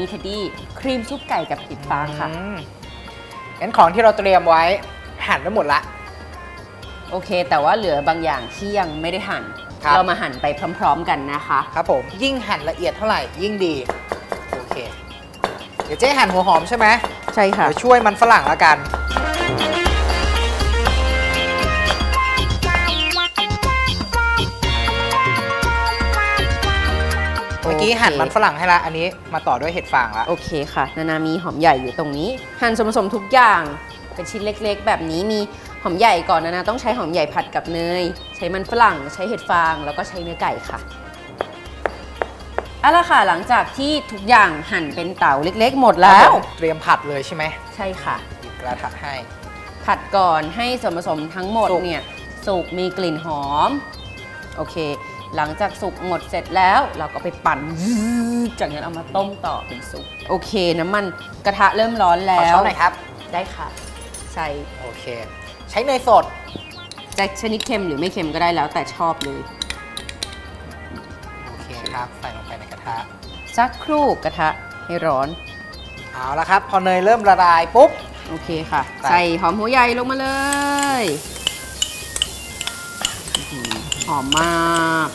นี้เทดดี้ครีมซุปไก่กับผิดฟางค่ะอืมงั้นของที่เราเตรียมไว้หั่นไปหมดละ โอเค แต่ว่าเหลือบางอย่างที่ยังไม่ได้หั่นครับ เรามาหั่นไปพร้อม ๆ กันนะคะ ครับผม ยิ่งหั่นละเอียดเท่าไหร่ ยิ่งดี โอเค เดี๋ยวเจ๊หั่นหัวหอมใช่ไหมใช่ค่ะ เดี๋ยวช่วยมันฝรั่งละกัน กี้หั่นมันฝรั่งให้ละ อันนี้มาต่อด้วยเห็ดฟางละ โอเคค่ะ นานามีหอมใหญ่อยู่ตรงนี้ หั่นส่วนผสมทุกอย่าง เป็นชิ้นเล็กๆ แบบนี้มีหอมใหญ่ก่อนนานาต้องใช้หอมใหญ่ผัดกับเนย ใช้มันฝรั่ง ใช้เห็ดฟาง แล้วก็ใช้เนื้อไก่ค่ะเอาละค่ะหลังจากที่ทุกอย่างหั่นเป็นเต๋าเล็ก ๆ หมดแล้ว เตรียมผัดเลยใช่ไหม ใช่ค่ะหยิบกระทะให้ ผัดก่อนให้ส่วนผสมทั้งหมดสุกเนี่ยสุกมีกลิ่นหอม โอเค หลังจากสุกหมดเสร็จแล้วเราก็ไปปั่น จากนั้นเอามาต้มต่อเป็นซุปโอเคน้ำมันกระทะเริ่มร้อนขอแล้ช้วอนหน่อยครับ ได้ค่ะ ใส่โอเค ใช้เนยสด จะชนิดเค็มหรือไม่เค็มก็ได้แล้วแต่ชอบเลย โอเคครับ ใส่ลงไปในกระทะ สักครู่กระทะให้ร้อน เอาละครับ พอเนยเริ่มละลายปุ๊บ โอเคค่ะ ใส่ ใส่หอมหัวใหญ่ลงมาเลยอื้อหื อหอมมาก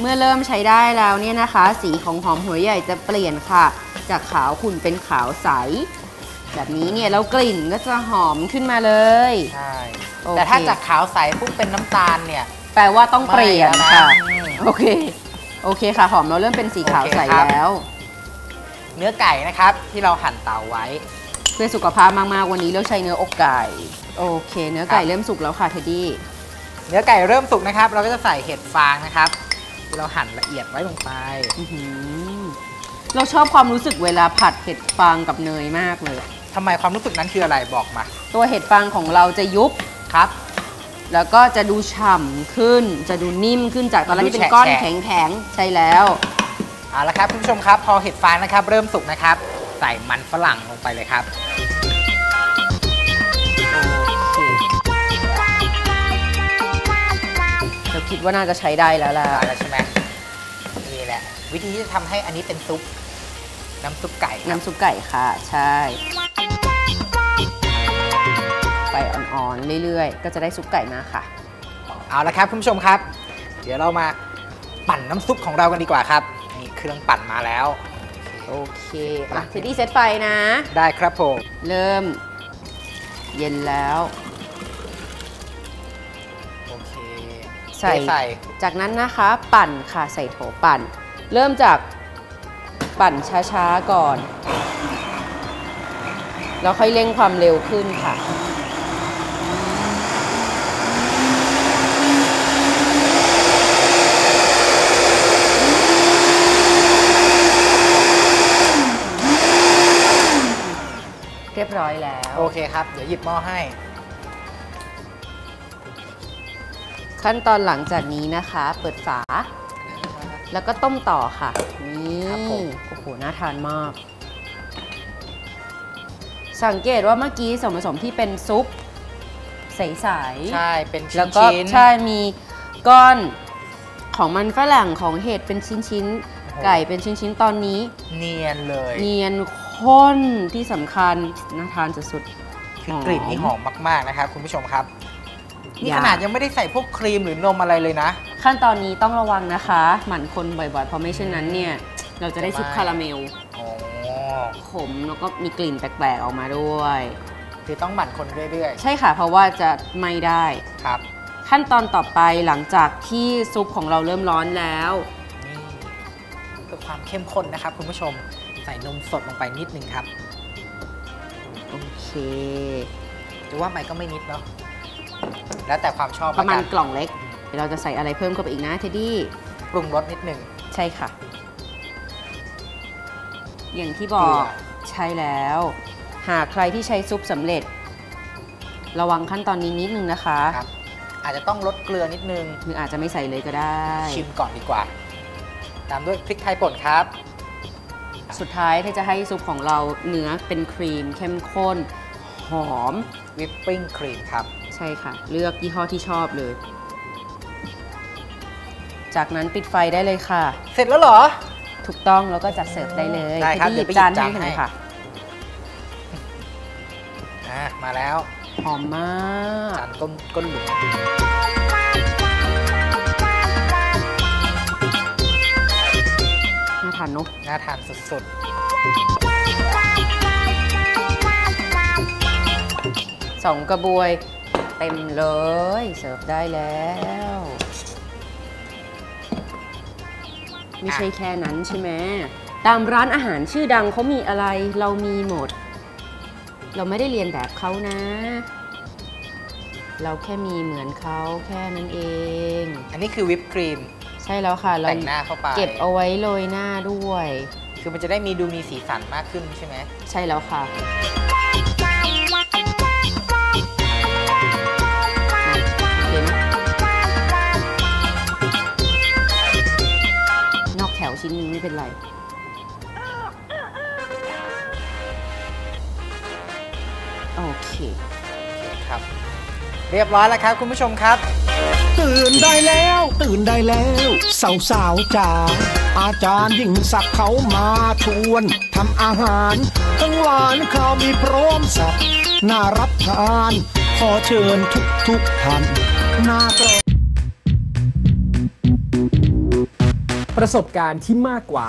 เมื่อเริ่มใช้ได้แล้วเนี่ยนะคะ สีของหอมหัวใหญ่จะเปลี่ยนค่ะ จากขาวขุ่นเป็นขาวใส แบบนี้เนี่ยแล้วกลิ่นก็จะหอมขึ้นมาเลย ใช่ โอเค แต่ถ้าจากขาวใสปุ๊บเป็นน้ำตาลเนี่ย แปลว่าต้องเปลี่ยนไม่ค่ะแล้วนะอืมโอเค โอเคค่ะ หอมเราเริ่มเป็นสีขาวใสโอเคครับแล้ว เนื้อไก่นะครับที่เราหั่นเตาไว้เพื่อสุขภาพมากๆ วันนี้เลือกใช้เนื้ออกไก่ โอเค เนื้อไก่ครับเริ่มสุกแล้วค่ะเทดดี้ เนื้อไก่เริ่มสุกนะครับ เราก็จะใส่เห็ดฟางนะครับที่เราหั่นละเอียดไว้ลงไปอื้อหือเราชอบความรู้สึกเวลาผัดเห็ดฟางกับเนยมากเลย ทำไมความรู้สึกนั้นคืออะไรบอกมาตัวเห็ดฟางของเราจะยุบ ครับ แล้วก็จะดูฉ่ำขึ้น จะดูนิ่มขึ้นจากตอนแรกที่เป็นดูแฉะก้อนแฉะ แข็งๆ ใช่แล้ว เอาละครับคุณผู้ชมครับ พอเห็ดฟางนะครับ เริ่มสุกนะครับ ใส่มันฝรั่งลงไปเลยครับโอเคเราคิดว่าน่าจะใช้ได้แล้วล่ะได้แล้วใช่ไหมนี่แหละ วิธีที่จะทำให้อันนี้เป็นซุป น้ำซุปไก่ครับน้ำซุปไก่ค่ะ ใช่ไฟอ่อนๆเรื่อยๆ ก็จะได้ซุปไก่มาค่ะ เอาละครับคุณผู้ชมครับ เดี๋ยวเรามาปั่นน้ำซุปของเรากันดีกว่าครับนี่เครื่องปั่นมาแล้ว โอเคอะเทดดี้เซตไฟนะ ได้ครับผม เริ่ม เย็นแล้ว โอเคใส่ใส่ จากนั้นนะคะปั่นค่ะใส่โถปั่น เริ่มจากปั่นช้าๆก่อน แล้วค่อยเร่งความเร็วขึ้นค่ะ รียบร้อยแล้ว โอเคครับ เดี๋ยวหยิบหม้อให้ ขั้นตอนหลังจากนี้นะคะ เปิดฝา แล้วก็ต้มต่อค่ะ นี่ครับผม โอ้โหน่าทานมาก สังเกตว่าเมื่อกี้ส่วนผสมที่เป็นซุป ใสใช่ เป็นๆชิ้แล้วนก็ชิ้น ใช่มีก้อนของมันฝรั่งของเห็ดเป็นชิ้นโอ้โห ๆ ไก่เป็นชิ้นๆ ตอนนี้ เนียนเลย เนียน ข้นที่สำคัญน่าทานสุดคือกลิ่นนี่หอมมากๆนะครับคุณผู้ชมครับนี่อยากขนาดยังไม่ได้ใส่พวกครีมหรือนมอะไรเลยนะๆขั้นตอนนี้ต้องระวังนะคะ หมั่นคนบ่อยๆ เพราะไม่เช่นนั้นเนี่ย เราจะได้ซุปคาราเมลอ๋อขมแล้วก็มีกลิ่นแปลกๆออกมาด้วย คือต้องหมั่นคนเรื่อยใช่ค่ะ เพราะว่าจะไม่ได้ๆครับ ขั้นตอนต่อไปหลังจากที่ซุปของเราเริ่มร้อนแล้วนี่เพื่อความเข้มข้นนะครับ คุณผู้ชมใส่นมสดลงไปนิดนึงครับโอเคหรือว่าไม่ก็ไม่นิดเนาะแล้วแต่ความชอบประมาณแล้วกล่องเล็กเดี๋ยวเราจะใส่อะไรเพิ่มเข้าไปอีกนะเทดดี้ปรุงรสนิดนึงใช่ค่ะ อย่างที่บอเกลืกอใช่แล้ว หากใครที่ใช้ซุปสำเร็จ ระวังขั้นตอนนี้นิดนึงนะคะครับอาจจะต้องลดเกลือนิดนึงหรืออาจจะไม่ใส่เลยก็ได้ ชิมก่อนดีกว่า ตามด้วยพริกไทยป่นครับ สุดท้ายถ้าจะให้ซุปของเราเนื้อเป็นครีมเข้มข้น หอม วิปปิ้งครีมครับ ใช่ค่ะ เลือกยี่ห้อที่ชอบเลย จากนั้นปิดไฟได้เลยค่ะ เสร็จแล้วเหรอถถูกต้องแล้วก็จัดเสิร์ฟได้เลยได้ครับพี่เดี๋ยวไปหยิบจานจานให้หน่อยให้ ค่ะ อะมาแล้วหอมมาก จานก้นก้นหลุม เนอะน่าทานสุดๆสองกระบวยเต็มเลย เสิร์ฟได้แล้ว ไม่ใช่แค่นั้นใช่ไหมตามร้านอาหารชื่อดังเขามีอะไรเรามีหมด เราไม่ได้เรียนแบบเขานะ เราแค่มีเหมือนเขาแค่นั้นเอง อันนี้คือวิปครีม ช่แล้วค่ะเราแต่งหน้าเข้าไป เก็บเอาไว้โรยหน้าด้วย คือมันจะได้มีดูมีสีสันมากขึ้นใช่ไหม ใช่แล้วค่ะเห็นนอกแถวชิ้นนึงไม่เป็นไร โอเค ครับ เรียบร้อยแล้วครับคุณผู้ชมครับ ตื่นได้แล้ว ตื่นได้แล้วสาวสาวๆจ๋าอาจารย์ยิ่งสักดิ์เขามาชวนทำอาหารทั้งหวานข้าวมีพร้อมสับน่ารับทาน ขอเชิญทุกทุกๆท่านหน้ากรองประสบการณ์ที่มากกว่า